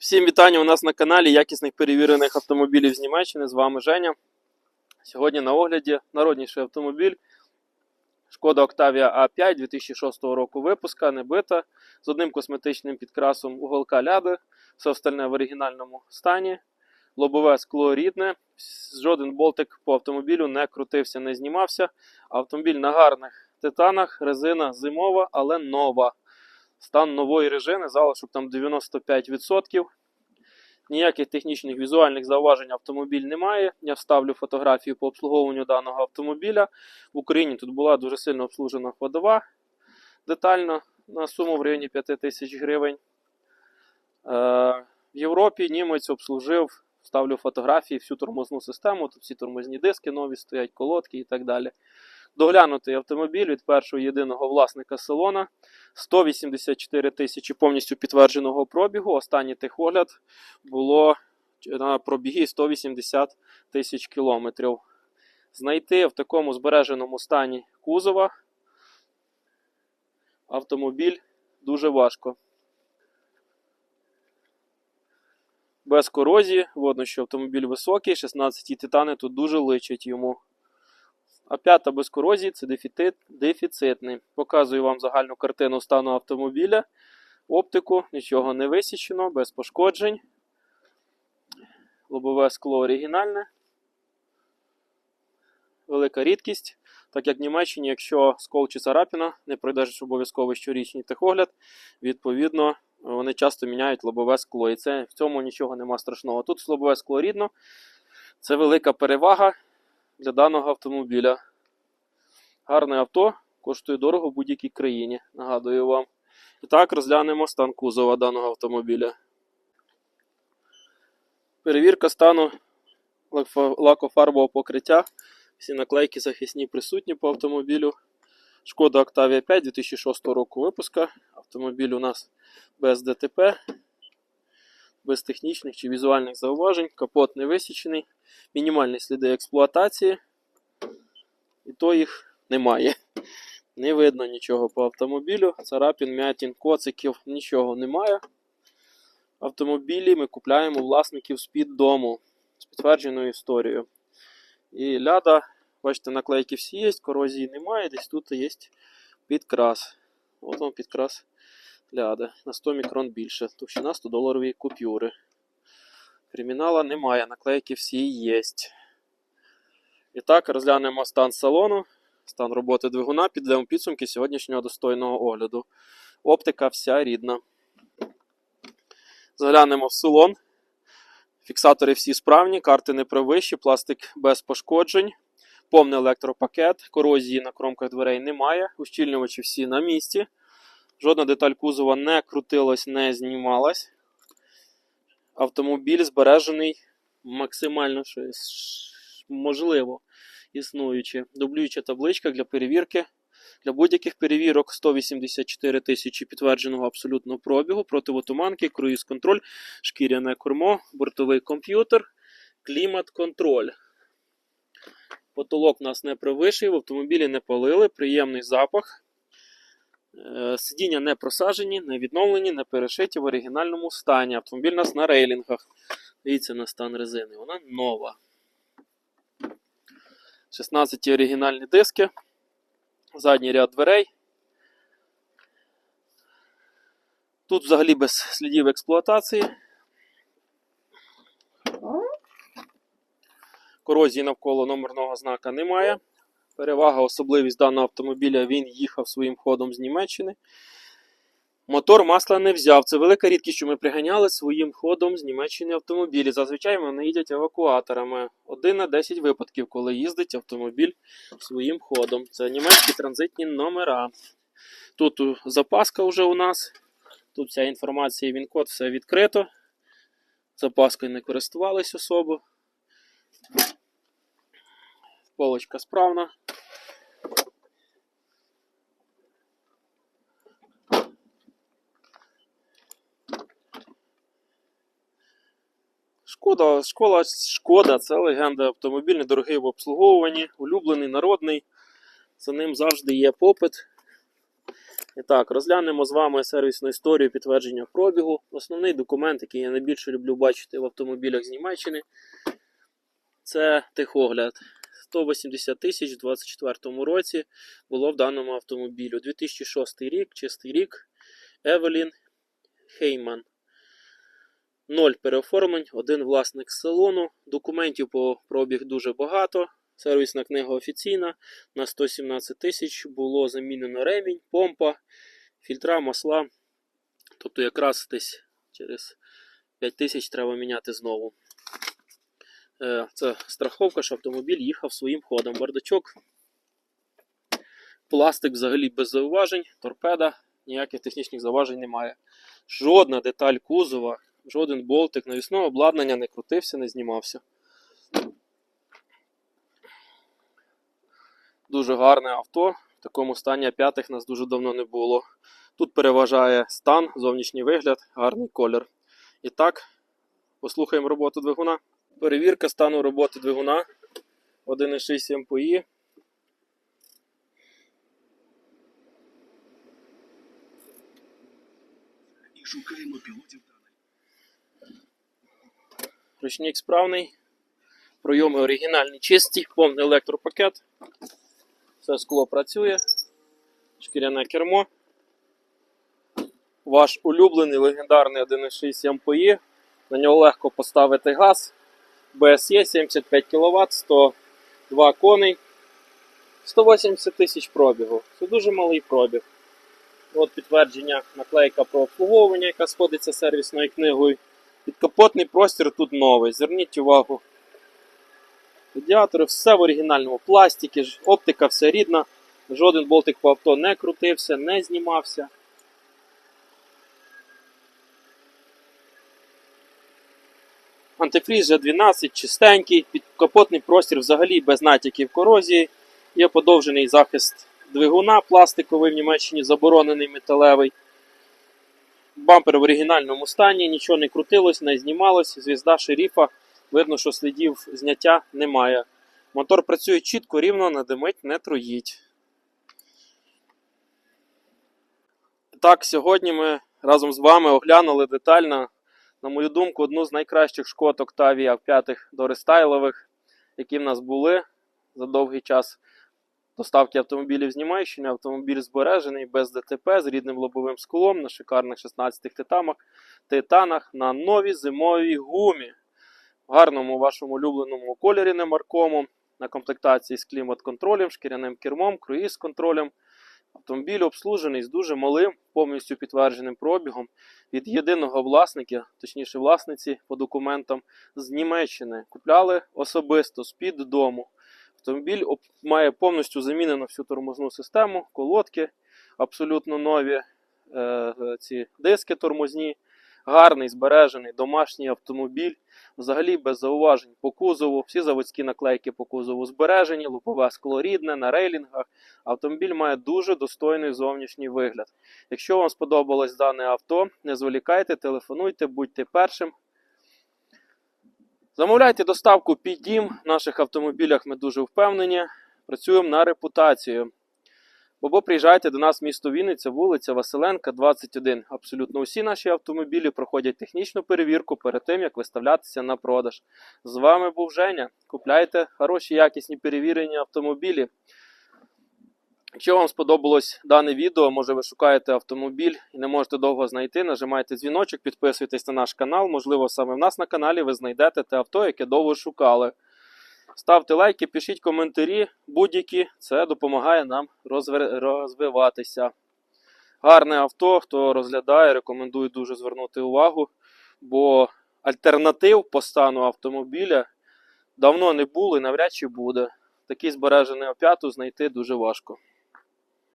Всім вітання у нас на каналі якісних перевірених автомобілів з Німеччини. З вами Женя. Сьогодні на огляді народніший автомобіль. Шкода Octavia A5 2006 року випуска, не бита, з одним косметичним підкрасом уголка ляди, все остальне в оригінальному стані. Лобове скло рідне, жоден болтик по автомобілю не крутився, не знімався. Автомобіль на гарних титанах, резина зимова, але нова. Стан нової режини, залишок там 95%. Ніяких технічних візуальних зауважень автомобіль немає. Я вставлю фотографію по обслуговуванню даного автомобіля. В Україні тут була дуже сильно обслужена ходова детально на суму в районі 5 тисяч гривень. Е, в Європі німець обслужив, вставлю фотографії, всю тормозну систему. Тут всі тормозні диски нові стоять, колодки і так далі. Доглянутий автомобіль від першого єдиного власника салона. 184 тисячі повністю підтвердженого пробігу. Останній техогляд було на пробігі 180 тисяч кілометрів. Знайти в такому збереженому стані кузова автомобіль дуже важко. Без корозії, видно, що автомобіль високий, 16 титани тут дуже личать йому. А п'ята без корозії це дефіцит, дефіцитний. Показую вам загальну картину стану автомобіля. Оптику, нічого не висічено, без пошкоджень. Лобове скло оригінальне. Велика рідкість. Так як в Німеччині, якщо скол чи царапіна, не пройдеш обов'язково щорічний техогляд, відповідно, вони часто міняють лобове скло. І це в цьому нічого нема страшного. Тут лобове скло рідно. Це велика перевага для даного автомобіля. Гарне авто коштує дорого в будь-якій країні, нагадую вам. І так, розглянемо стан кузова даного автомобіля. Перевірка стану лакофарбового покриття. Всі наклейки захисні присутні по автомобілю. Шкода Octavia 5 2006 року випуска. Автомобіль у нас без ДТП, без технічних чи візуальних зауважень. Капот не висічений мінімальні сліди експлуатації, і то їх немає. Не видно нічого по автомобілю. Царапін, м'ятін, коциків, нічого немає. Автомобілі ми купляємо власників з-під дому з підтвердженою історією. І ляда, бачите, наклейки всі є, корозії немає, десь тут є підкрас. От вам підкрас ляда. На 100 мікрон більше. Товщина 100 доларові купюри. Кримінала немає, наклейки всі є. І так, розглянемо стан салону, стан роботи двигуна, підведемо підсумки сьогоднішнього достойного огляду. Оптика вся рідна. Заглянемо в салон. Фіксатори всі справні, карти не провищі, пластик без пошкоджень, повний електропакет, корозії на кромках дверей немає, ущільнювачі всі на місці. Жодна деталь кузова не крутилась, не знімалась автомобіль збережений максимально можливо існуючи. Дублююча табличка для перевірки. Для будь-яких перевірок 184 тисячі підтвердженого абсолютного пробігу, противотуманки, круїз-контроль, шкіряне кермо, бортовий комп'ютер, клімат-контроль. Потолок нас не превищує, в автомобілі не палили, приємний запах. Е, Сидіння не просажені, не відновлені, не перешиті в оригінальному стані. Автомобіль у нас на рейлінгах. Дивіться на стан резини. Вона нова. 16 оригінальні диски. Задній ряд дверей. Тут взагалі без слідів експлуатації. Корозії навколо номерного знака немає. Перевага, особливість даного автомобіля, він їхав своїм ходом з Німеччини. Мотор масла не взяв. Це велика рідкість, що ми приганяли своїм ходом з Німеччини автомобілі. Зазвичай вони їдять евакуаторами. Один на 10 випадків, коли їздить автомобіль своїм ходом. Це німецькі транзитні номера. Тут запаска вже у нас. Тут вся інформація, він код, все відкрито. Запаскою не користувались особо. Полочка справна. Шкода, школа, шкода, це легенда автомобіль, недорогий в обслуговуванні, улюблений, народний. За ним завжди є попит. І так, розглянемо з вами сервісну історію підтвердження пробігу. Основний документ, який я найбільше люблю бачити в автомобілях з Німеччини, це техогляд. 180 тисяч у 2024 році було в даному автомобілі. 2006 рік, чистий рік, Евелін Хейман. Ноль переоформлень, один власник салону. Документів по пробіг дуже багато. Сервісна книга офіційна. На 117 тисяч було замінено ремінь, помпа, фільтра, масла. Тобто якраз десь через 5 тисяч треба міняти знову. Е, Це страховка, що автомобіль їхав своїм ходом. Бардачок. Пластик взагалі без зауважень, торпеда, ніяких технічних зауважень немає. Жодна деталь кузова, жоден болтик навісного обладнання не крутився, не знімався. Дуже гарне авто. В такому стані п'ятих нас дуже давно не було. Тут переважає стан, зовнішній вигляд, гарний колір. І так, послухаємо роботу двигуна. Перевірка стану роботи двигуна 1,6 МПІ. і шукаємо пілотів. Ручник справний. Пройоми оригінальні чисті, повний електропакет. Все скло працює. Шкіряне кермо. Ваш улюблений легендарний 1,6 МПІ. На нього легко поставити газ. БСЄ 75 кВт, 102 коней, 180 тисяч пробігу. Це дуже малий пробіг. От підтвердження наклейка про обслуговування, яка сходиться сервісною книгою. Підкапотний простір тут новий. Зверніть увагу. Радіатори, все в оригінальному пластикі, оптика все рідна. Жоден болтик по авто не крутився, не знімався. Антифріз G12 чистенький, підкапотний простір взагалі без натяків корозії. Є подовжений захист двигуна пластиковий в Німеччині, заборонений металевий. Бампер в оригінальному стані, нічого не крутилось, не знімалось. Звізда шерифа. Видно, що слідів зняття немає. Мотор працює чітко, рівно, не димить, не троїть. Так, сьогодні ми разом з вами оглянули детально, на мою думку, одну з найкращих шкод Octavia 5 дорестайлових, які в нас були за довгий час доставки автомобілів з Німеччини. Автомобіль збережений без ДТП з рідним лобовим склом на шикарних 16 титанах, титанах на новій зимовій гумі. В гарному вашому улюбленому кольорі немаркому, на комплектації з клімат-контролем, шкіряним кермом, круїз-контролем. Автомобіль обслужений з дуже малим, повністю підтвердженим пробігом від єдиного власника, точніше власниці по документам з Німеччини. Купляли особисто з-під дому. Автомобіль об- має повністю замінено всю тормозну систему, колодки абсолютно нові, е, ці диски тормозні. Гарний, збережений домашній автомобіль, взагалі без зауважень по кузову. Всі заводські наклейки по кузову збережені, лупове скло рідне на рейлінгах. Автомобіль має дуже достойний зовнішній вигляд. Якщо вам сподобалось дане авто, не зволікайте, телефонуйте, будьте першим. Замовляйте доставку під дім. В наших автомобілях ми дуже впевнені. Працюємо на репутацію. Або приїжджайте до нас в місто Вінниця, вулиця Василенка, 21. Абсолютно усі наші автомобілі проходять технічну перевірку перед тим, як виставлятися на продаж. З вами був Женя. Купляйте хороші, якісні перевірені автомобілі. Якщо вам сподобалось дане відео, може ви шукаєте автомобіль і не можете довго знайти, нажимайте дзвіночок, підписуйтесь на наш канал. Можливо, саме в нас на каналі ви знайдете те авто, яке довго шукали. Ставте лайки, пишіть коментарі будь-які. Це допомагає нам розвиватися. Гарне авто, хто розглядає, рекомендую дуже звернути увагу, бо альтернатив по стану автомобіля давно не було і навряд чи буде. Такий збережений опяту знайти дуже важко.